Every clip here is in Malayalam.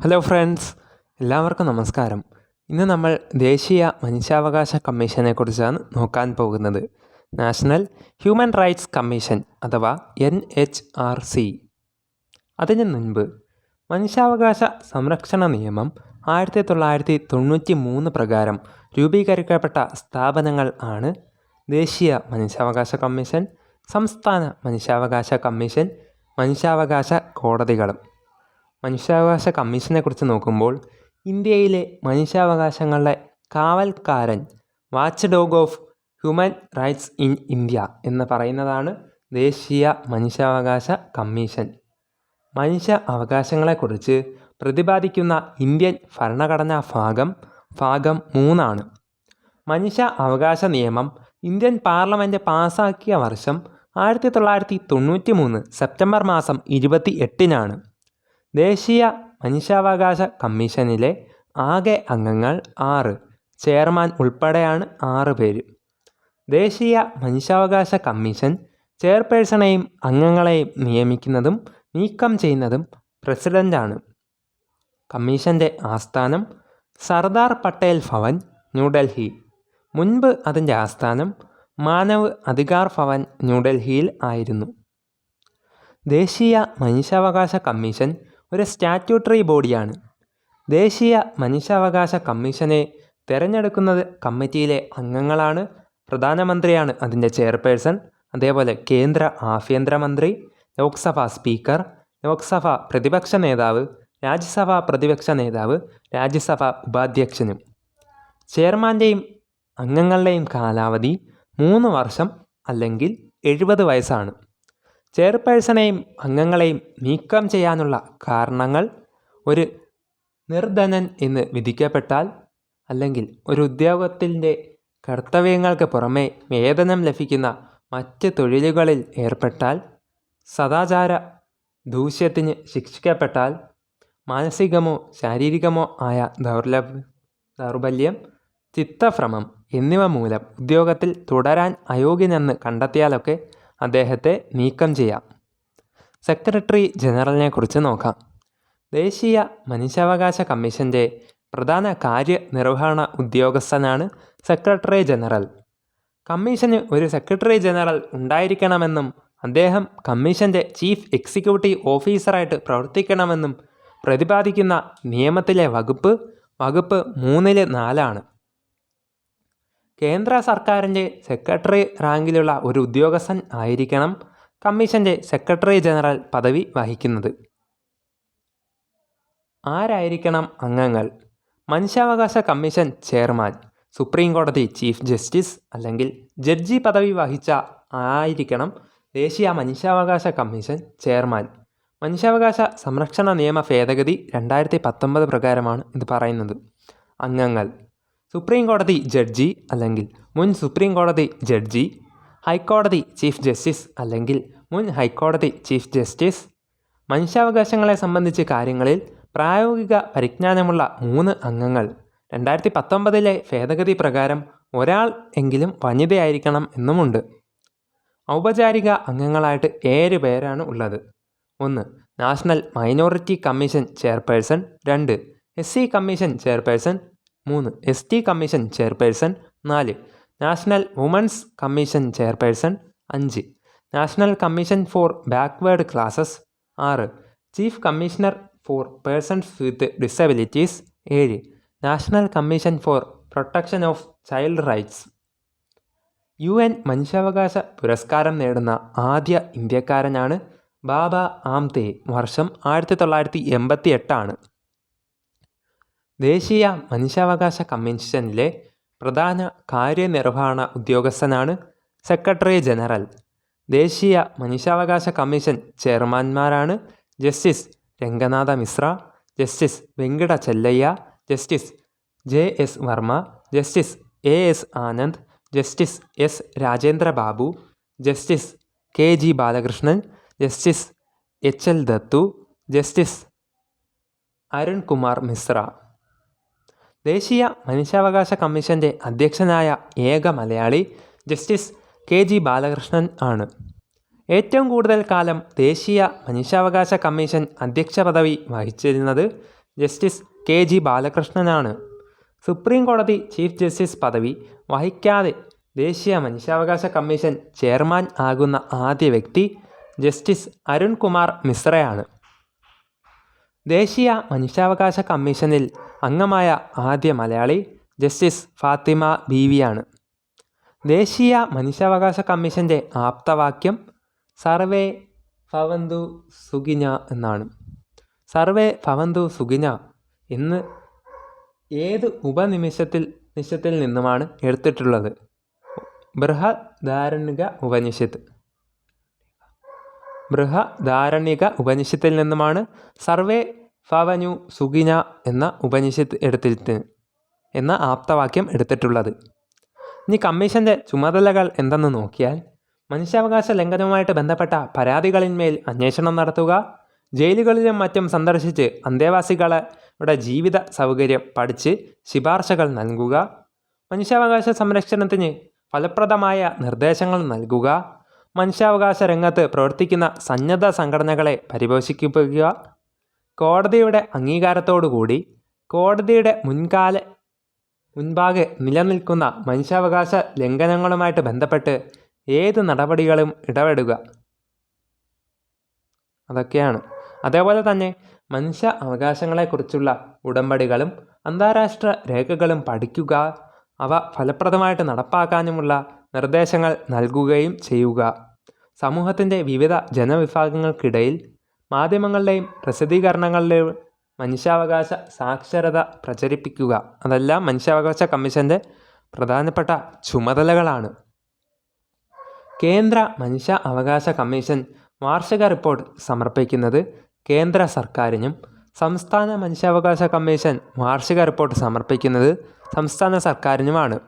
ഹലോ ഫ്രണ്ട്സ് എല്ലാവർക്കും നമസ്കാരം. ഇന്ന് നമ്മൾ ദേശീയ മനുഷ്യാവകാശ കമ്മീഷനെ കുറിച്ചാണ് നോക്കാൻ പോകുന്നത്. നാഷണൽ ഹ്യൂമൻ റൈറ്റ്സ് കമ്മീഷൻ അഥവാ എൻ എച്ച് ആർ സി. അതിന് മുൻപ് മനുഷ്യാവകാശ സംരക്ഷണ നിയമം ആയിരത്തി തൊള്ളായിരത്തി തൊണ്ണൂറ്റി മൂന്ന് പ്രകാരം രൂപീകരിക്കപ്പെട്ട സ്ഥാപനങ്ങൾ ആണ് ദേശീയ മനുഷ്യാവകാശ കമ്മീഷൻ സംസ്ഥാന മനുഷ്യാവകാശ കമ്മീഷൻ മനുഷ്യാവകാശ കോടതികളും. മനുഷ്യാവകാശ കമ്മീഷനെ കുറിച്ച് നോക്കുമ്പോൾ ഇന്ത്യയിലെ മനുഷ്യാവകാശങ്ങളുടെ കാവൽക്കാരൻ watch dog of human rights in India എന്ന് പറയുന്നതാണ് ദേശീയ മനുഷ്യാവകാശ കമ്മീഷൻ. മനുഷ്യ അവകാശങ്ങളെക്കുറിച്ച് പ്രതിപാദിക്കുന്ന ഇന്ത്യൻ ഭരണഘടനാ ഭാഗം ഭാഗം മൂന്നാണ്. മനുഷ്യ അവകാശ നിയമം ഇന്ത്യൻ പാർലമെന്റ് പാസാക്കിയ വർഷം ആയിരത്തി തൊള്ളായിരത്തി തൊണ്ണൂറ്റി മൂന്ന് സെപ്റ്റംബർ മാസം ഇരുപത്തി എട്ടിനാണ് ദേശീയ മനുഷ്യാവകാശ കമ്മീഷനിലെ ആകെ അംഗങ്ങൾ ആറ്. ചെയർമാൻ ഉൾപ്പെടെയാണ് ആറ് പേര്. ദേശീയ മനുഷ്യാവകാശ കമ്മീഷൻ ചെയർപേഴ്സണെയും അംഗങ്ങളെയും നിയമിക്കുന്നതും നീക്കം ചെയ്യുന്നതും പ്രസിഡന്റാണ് കമ്മീഷന്റെ ആസ്ഥാനം സർദാർ പട്ടേൽ ഭവൻ ന്യൂഡൽഹി. മുൻപ് അതിന്റെ ആസ്ഥാനം മാനവ് അധികാർ ഭവൻ ന്യൂഡൽഹിയിൽ ആയിരുന്നു. ദേശീയ മനുഷ്യാവകാശ കമ്മീഷൻ ഒരു സ്റ്റാറ്റ്യൂട്ടറി ബോഡിയാണ്. ദേശീയ മനുഷ്യാവകാശ കമ്മീഷനെ തിരഞ്ഞെടുക്കുന്നത് കമ്മിറ്റിയിലെ അംഗങ്ങളാണ് പ്രധാനമന്ത്രിയാണ് അതിന്റെ ചെയർപേഴ്സൺ അതേപോലെ കേന്ദ്ര ആഭ്യന്തരമന്ത്രി ലോക്സഭാ സ്പീക്കർ ലോക്സഭ പ്രതിപക്ഷ നേതാവ് രാജ്യസഭാ പ്രതിപക്ഷ നേതാവ് രാജ്യസഭാ ഉപാധ്യക്ഷനും. ചെയർമാന്റെയും അംഗങ്ങളുടെയും കാലാവധി മൂന്ന് വർഷം അല്ലെങ്കിൽ എഴുപത് വയസ്സാണ്. ചെയർപേഴ്സണെയും അംഗങ്ങളെയും നീക്കം ചെയ്യാനുള്ള കാരണങ്ങൾ ഒരു നിർധനൻ എന്ന് വിധിക്കപ്പെട്ടാൽ അല്ലെങ്കിൽ ഒരു ഉദ്യോഗത്തിന്റെ കർത്തവ്യങ്ങൾക്ക് പുറമെ വേതനം ലഭിക്കുന്ന മറ്റ് തൊഴിലുകളിൽ ഏർപ്പെട്ടാൽ സദാചാര ദൂഷ്യത്തിന് ശിക്ഷിക്കപ്പെട്ടാൽ മാനസികമോ ശാരീരികമോ ആയ ദൗർലഭ ദൗർബല്യം ചിത്തഭ്രമം എന്നിവ മൂലം ഉദ്യോഗത്തിൽ തുടരാൻ അയോഗ്യനെന്ന് കണ്ടെത്തിയാലൊക്കെ അദ്ദേഹത്തെ നീക്കം ചെയ്യാം. സെക്രട്ടറി ജനറലിനെ കുറിച്ച് നോക്കാം. ദേശീയ മനുഷ്യാവകാശ കമ്മീഷന്റെ പ്രധാന കാര്യനിർവഹണ ഉദ്യോഗസ്ഥനാണ് സെക്രട്ടറി ജനറൽ. കമ്മീഷന് ഒരു സെക്രട്ടറി ജനറൽ ഉണ്ടായിരിക്കണമെന്നും അദ്ദേഹം കമ്മീഷന്റെ ചീഫ് എക്സിക്യൂട്ടീവ് ഓഫീസറായിട്ട് പ്രവർത്തിക്കണമെന്നും പ്രതിപാദിക്കുന്ന നിയമത്തിലെ വകുപ്പ് വകുപ്പ് മൂന്നിൽ നാലാണ്. കേന്ദ്ര സർക്കാരിന്റെ സെക്രട്ടറി റാങ്കിലുള്ള ഒരു ഉദ്യോഗസ്ഥൻ ആയിരിക്കണം കമ്മീഷന്റെ സെക്രട്ടറി ജനറൽ പദവി വഹിക്കുന്നത്. ആരായിരിക്കണം അംഗങ്ങൾ? മനുഷ്യാവകാശ കമ്മീഷൻ ചെയർമാൻ സുപ്രീം കോടതി ചീഫ് ജസ്റ്റിസ് അല്ലെങ്കിൽ ജഡ്ജി പദവി വഹിച്ച ആയിരിക്കണം ദേശീയ മനുഷ്യാവകാശ കമ്മീഷൻ ചെയർമാൻ. മനുഷ്യാവകാശ സംരക്ഷണ നിയമ ഭേദഗതി രണ്ടായിരത്തി പത്തൊമ്പത് പ്രകാരമാണ് ഇത് പറയുന്നത്. അംഗങ്ങൾ. സുപ്രീം കോടതി ജഡ്ജി അല്ലെങ്കിൽ മുൻ സുപ്രീം കോടതി ജഡ്ജി ഹൈക്കോടതി ചീഫ് ജസ്റ്റിസ് അല്ലെങ്കിൽ മുൻ ഹൈക്കോടതി ചീഫ് ജസ്റ്റിസ് മനുഷ്യാവകാശങ്ങളെ സംബന്ധിച്ച് കാര്യങ്ങളിൽ പ്രായോഗിക പരിജ്ഞാനമുള്ള മൂന്ന് അംഗങ്ങൾ. രണ്ടായിരത്തി പത്തൊമ്പതിലെ ഭേദഗതി പ്രകാരം ഒരാൾ എങ്കിലും വനിതയായിരിക്കണം എന്നുമുണ്ട്. ഔപചാരിക അംഗങ്ങളായിട്ട് ഏഴ് പേരാണ് ഉള്ളത്. ഒന്ന് നാഷണൽ മൈനോറിറ്റി കമ്മീഷൻ ചെയർപേഴ്സൺ. രണ്ട് എസ് സി കമ്മീഷൻ ചെയർപേഴ്സൺ. മൂന്ന്. എസ് ടി കമ്മീഷൻ ചെയർപേഴ്സൺ നാല്. നാഷണൽ വുമൻസ് കമ്മീഷൻ ചെയർപേഴ്സൺ അഞ്ച്. National commission for backward classes ആറ്. Chief commissioner for persons with disabilities ഏഴ്. National commission for protection of child rights U N മനുഷ്യാവകാശ പുരസ്കാരം നേടുന്ന ആദ്യ ഇന്ത്യക്കാരനാണ് ബാബ ആംതേ. വർഷം ആയിരത്തി തൊള്ളായിരത്തി എൺപത്തി എട്ടാണ് ദേശീയ മനുഷ്യാവകാശ കമ്മീഷനിലെ പ്രധാന കാര്യനിർവഹണ ഉദ്യോഗസ്ഥനാണ് സെക്രട്ടറി ജനറൽ. ദേശീയ മനുഷ്യാവകാശ commission ചെയർമാൻമാരാണ് justice Ranganath Mishra justice Venkata Chelliah justice J S Verma justice A S Anand justice S Rajendra Babu justice K G Balakrishnan justice H L Dattu justice Arunkumar Mishra. ദേശീയ മനുഷ്യാവകാശ കമ്മീഷന്റെ അധ്യക്ഷനായ ഏക Malayali justice K G Balakrishnan ആണ്. ഏറ്റവും കൂടുതൽ കാലം ദേശീയ മനുഷ്യാവകാശ കമ്മീഷൻ അധ്യക്ഷ പദവി വഹിച്ചിരുന്നത് ജസ്റ്റിസ് കെ ജി ബാലകൃഷ്ണനാണ് സുപ്രീം കോടതി ചീഫ് ജസ്റ്റിസ് പദവി വഹിക്കാതെ ദേശീയ മനുഷ്യാവകാശ കമ്മീഷൻ ചെയർമാൻ ആകുന്ന ആദ്യ വ്യക്തി ജസ്റ്റിസ് അരുൺകുമാർ മിശ്രയാണ്. ദേശീയ മനുഷ്യാവകാശ കമ്മീഷനിൽ അംഗമായ ആദ്യ മലയാളി ജസ്റ്റിസ് ഫാത്തിമ ബീവിയാണ്. ദേശീയ മനുഷ്യാവകാശ കമ്മീഷന്റെ ആപ്തവാക്യം സർവേ ഭവന്തു സുഖിന എന്നാണ്. സർവേ ഭവന്തു സുഖിന എന്ന് ഏത് ഉപനിമിഷത്തിൽ നിമിഷത്തിൽ നിന്നുമാണ് എടുത്തിട്ടുള്ളത്? ബൃഹദാരണിക ഉപനിഷത്ത്. ബൃഹദാരണ്യക ഉപനിഷത്തിൽ നിന്നുമാണ് സർവേ ഫവനു സുഖിന എന്ന ഉപനിഷത്ത് എടുത്തിട്ട് എന്ന ആപ്തവാക്യം എടുത്തിട്ടുള്ളത്. ഇനി കമ്മീഷന്റെ ചുമതലകൾ എന്തെന്ന് നോക്കിയാൽ മനുഷ്യാവകാശ ലംഘനവുമായിട്ട് ബന്ധപ്പെട്ട പരാതികളിന്മേൽ അന്വേഷണം നടത്തുക ജയിലുകളിലും മറ്റും സന്ദർശിച്ച് അന്തേവാസികളുടെ ജീവിത സൗകര്യം പഠിച്ച് ശിപാർശകൾ നൽകുക മനുഷ്യാവകാശ സംരക്ഷണത്തിന് ഫലപ്രദമായ നിർദ്ദേശങ്ങൾ നൽകുക മനുഷ്യാവകാശ രംഗത്ത് പ്രവർത്തിക്കുന്ന സന്നദ്ധ സംഘടനകളെ പരിപോഷിപ്പിക്കുക കോടതിയുടെ അംഗീകാരത്തോടുകൂടി കോടതിയുടെ മുൻകാല മുൻപാകെ നിലനിൽക്കുന്ന മനുഷ്യാവകാശ ലംഘനങ്ങളുമായിട്ട് ബന്ധപ്പെട്ട് ഏത് നടപടികളും ഇടപെടുക. അതൊക്കെയാണ്. അതേപോലെ തന്നെ മനുഷ്യ അവകാശങ്ങളെക്കുറിച്ചുള്ള ഉടമ്പടികളും അന്താരാഷ്ട്ര രേഖകളും പഠിക്കുക അവ ഫലപ്രദമായിട്ട് നടപ്പാക്കാനുമുള്ള നിർദ്ദേശങ്ങൾ നൽകുകയും ചെയ്യുക. സമൂഹത്തിന്റെ വിവിധ ജനവിഭാഗങ്ങൾക്കിടയിൽ മാധ്യമങ്ങളുടെയും പ്രസിദ്ധീകരണങ്ങളുടെയും മനുഷ്യാവകാശ സാക്ഷരത പ്രചരിപ്പിക്കുക. അതെല്ലാം മനുഷ്യാവകാശ കമ്മീഷന്റെ പ്രധാനപ്പെട്ട ചുമതലകളാണ്. കേന്ദ്ര മനുഷ്യ അവകാശ കമ്മീഷൻ വാർഷിക റിപ്പോർട്ട് സമർപ്പിക്കുന്നത് കേന്ദ്ര സർക്കാരിനും സംസ്ഥാന മനുഷ്യാവകാശ കമ്മീഷൻ വാർഷിക റിപ്പോർട്ട് സമർപ്പിക്കുന്നത് സംസ്ഥാന സർക്കാരിനുമാണ്.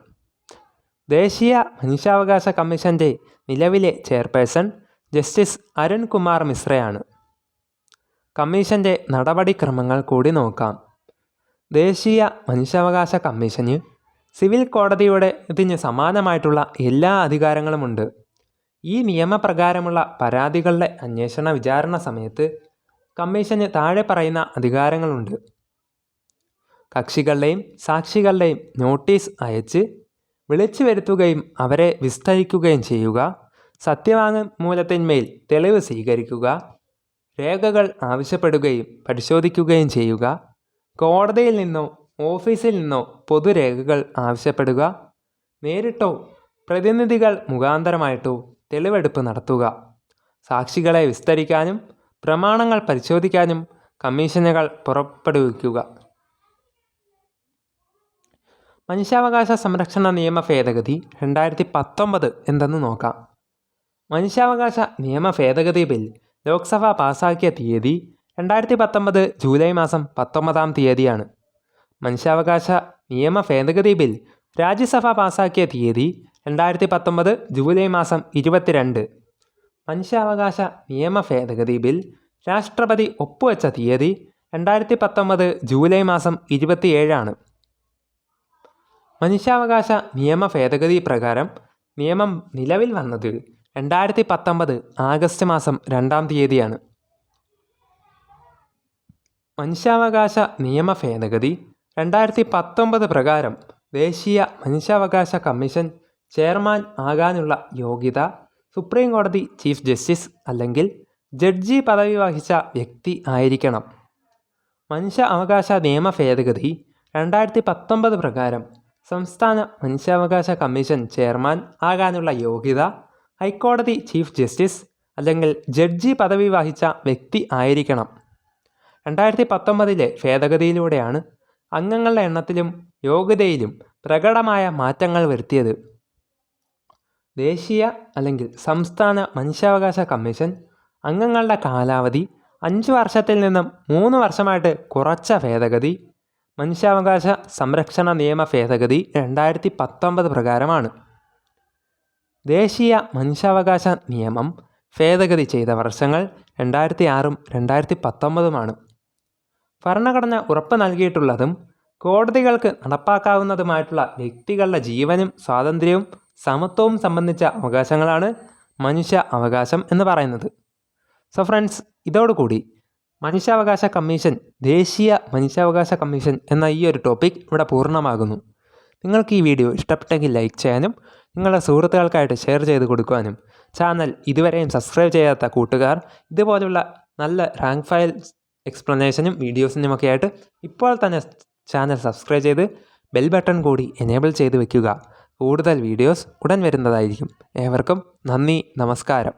ദേശീയ മനുഷ്യാവകാശ കമ്മീഷന്റെ നിലവിലെ ചെയർപേഴ്സൺ ജസ്റ്റിസ് അരുൺകുമാർ മിശ്രയാണ്. കമ്മീഷന്റെ നടപടിക്രമങ്ങൾ കൂടി നോക്കാം. ദേശീയ മനുഷ്യാവകാശ കമ്മീഷന് സിവിൽ കോടതിയുടെ ഇതിന് സമാനമായിട്ടുള്ള എല്ലാ അധികാരങ്ങളുമുണ്ട്. ഈ നിയമപ്രകാരമുള്ള പരാതികളുടെ അന്വേഷണ വിചാരണ സമയത്ത് കമ്മീഷന് താഴെ പറയുന്ന അധികാരങ്ങളുണ്ട്. കക്ഷികളുടെയും സാക്ഷികളുടെയും നോട്ടീസ് അയച്ച് വിളിച്ചു വരുത്തുകയും അവരെ വിസ്തരിക്കുകയും ചെയ്യുക. സത്യവാങ്മൂലത്തിന്മേൽ തെളിവ് സ്വീകരിക്കുക. രേഖകൾ ആവശ്യപ്പെടുകയും പരിശോധിക്കുകയും ചെയ്യുക. കോടതിയിൽ നിന്നോ ഓഫീസിൽ നിന്നോ പൊതുരേഖകൾ ആവശ്യപ്പെടുക. നേരിട്ടോ പ്രതിനിധികൾ മുഖാന്തരമായിട്ടോ തെളിവെടുപ്പ് നടത്തുക. സാക്ഷികളെ വിസ്തരിക്കാനും പ്രമാണങ്ങൾ പരിശോധിക്കാനും കമ്മീഷനുകൾ പുറപ്പെടുവിക്കുക. മനുഷ്യാവകാശ സംരക്ഷണ നിയമ ഭേദഗതി രണ്ടായിരത്തി പത്തൊമ്പത് എന്തെന്ന് നോക്കാം. മനുഷ്യാവകാശ നിയമ ഭേദഗതി ബിൽ ലോക്സഭ പാസാക്കിയ തീയതി രണ്ടായിരത്തി പത്തൊമ്പത് ജൂലൈ മാസം പത്തൊമ്പതാം തീയതിയാണ്. മനുഷ്യാവകാശ നിയമ ഭേദഗതി ബിൽ രാജ്യസഭ പാസാക്കിയ തീയതി രണ്ടായിരത്തി പത്തൊമ്പത് ജൂലൈ മാസം ഇരുപത്തിരണ്ട്. മനുഷ്യാവകാശ നിയമ ഭേദഗതി ബിൽ രാഷ്ട്രപതി ഒപ്പുവെച്ച തീയതി രണ്ടായിരത്തി പത്തൊമ്പത് ജൂലൈ മാസം ഇരുപത്തിയേഴാണ്. മനുഷ്യാവകാശ നിയമ ഭേദഗതി പ്രകാരം നിയമം നിലവിൽ വന്നത് രണ്ടായിരത്തി പത്തൊമ്പത് ആഗസ്റ്റ് മാസം രണ്ടാം തീയതിയാണ്. മനുഷ്യാവകാശ നിയമ ഭേദഗതി രണ്ടായിരത്തി പത്തൊമ്പത് പ്രകാരം ദേശീയ മനുഷ്യാവകാശ കമ്മീഷൻ ചെയർമാൻ ആകാനുള്ള യോഗ്യത സുപ്രീം കോടതി ചീഫ് ജസ്റ്റിസ് അല്ലെങ്കിൽ ജഡ്ജി പദവി വഹിച്ച വ്യക്തി ആയിരിക്കണം. മനുഷ്യ അവകാശ നിയമ ഭേദഗതി രണ്ടായിരത്തി പത്തൊമ്പത് പ്രകാരം സംസ്ഥാന മനുഷ്യാവകാശ കമ്മീഷൻ ചെയർമാൻ ആകാനുള്ള യോഗ്യത ഹൈക്കോടതി ചീഫ് ജസ്റ്റിസ് അല്ലെങ്കിൽ ജഡ്ജി പദവി വഹിച്ച വ്യക്തി ആയിരിക്കണം. രണ്ടായിരത്തി പത്തൊമ്പതിലെ ഭേദഗതിയിലൂടെയാണ് അംഗങ്ങളുടെ എണ്ണത്തിലും യോഗ്യതയിലും പ്രകടമായ മാറ്റങ്ങൾ വരുത്തിയത്. ദേശീയ അല്ലെങ്കിൽ സംസ്ഥാന മനുഷ്യാവകാശ കമ്മീഷൻ അംഗങ്ങളുടെ കാലാവധി അഞ്ച് വർഷത്തിൽ നിന്നും മൂന്ന് വർഷമായിട്ട് കുറച്ച ഭേദഗതി മനുഷ്യാവകാശ സംരക്ഷണ നിയമ ഭേദഗതി രണ്ടായിരത്തി പത്തൊമ്പത് പ്രകാരമാണ്. ദേശീയ മനുഷ്യാവകാശ നിയമം ഭേദഗതി ചെയ്ത വർഷങ്ങൾ രണ്ടായിരത്തി ആറും രണ്ടായിരത്തി പത്തൊമ്പതുമാണ് ഭരണഘടന ഉറപ്പ് നൽകിയിട്ടുള്ളതും കോടതികൾക്ക് നടപ്പാക്കാവുന്നതുമായിട്ടുള്ള വ്യക്തികളുടെ ജീവനും സ്വാതന്ത്ര്യവും സമത്വവും സംബന്ധിച്ച അവകാശങ്ങളാണ് മനുഷ്യ അവകാശം എന്ന് പറയുന്നത്. സോ ഫ്രണ്ട്സ് ഇതോടുകൂടി മനുഷ്യാവകാശ കമ്മീഷൻ ദേശീയ മനുഷ്യാവകാശ കമ്മീഷൻ എന്ന ഈ ഒരു ടോപ്പിക് ഇവിടെ പൂർണമാകുന്നു. നിങ്ങൾക്ക് ഈ വീഡിയോ ഇഷ്ടപ്പെട്ടെങ്കിൽ ലൈക്ക് ചെയ്യാനും നിങ്ങളുടെ സുഹൃത്തുക്കൾക്കായിട്ട് ഷെയർ ചെയ്ത് കൊടുക്കുവാനും ചാനൽ ഇതുവരെയും സബ്സ്ക്രൈബ് ചെയ്യാത്ത കൂട്ടുകാർ ഇതുപോലുള്ള നല്ല റാങ്ക് ഫയൽ എക്സ്പ്ലനേഷനും വീഡിയോസിനുമൊക്കെ ആയിട്ട് ഇപ്പോൾ തന്നെ ചാനൽ സബ്സ്ക്രൈബ് ചെയ്ത് ബെൽ ബട്ടൺ കൂടി എനേബിൾ ചെയ്ത് വെക്കുക. കൂടുതൽ വീഡിയോസ് ഉടൻ വരുന്നതായിരിക്കും. ഏവർക്കും നന്ദി നമസ്കാരം.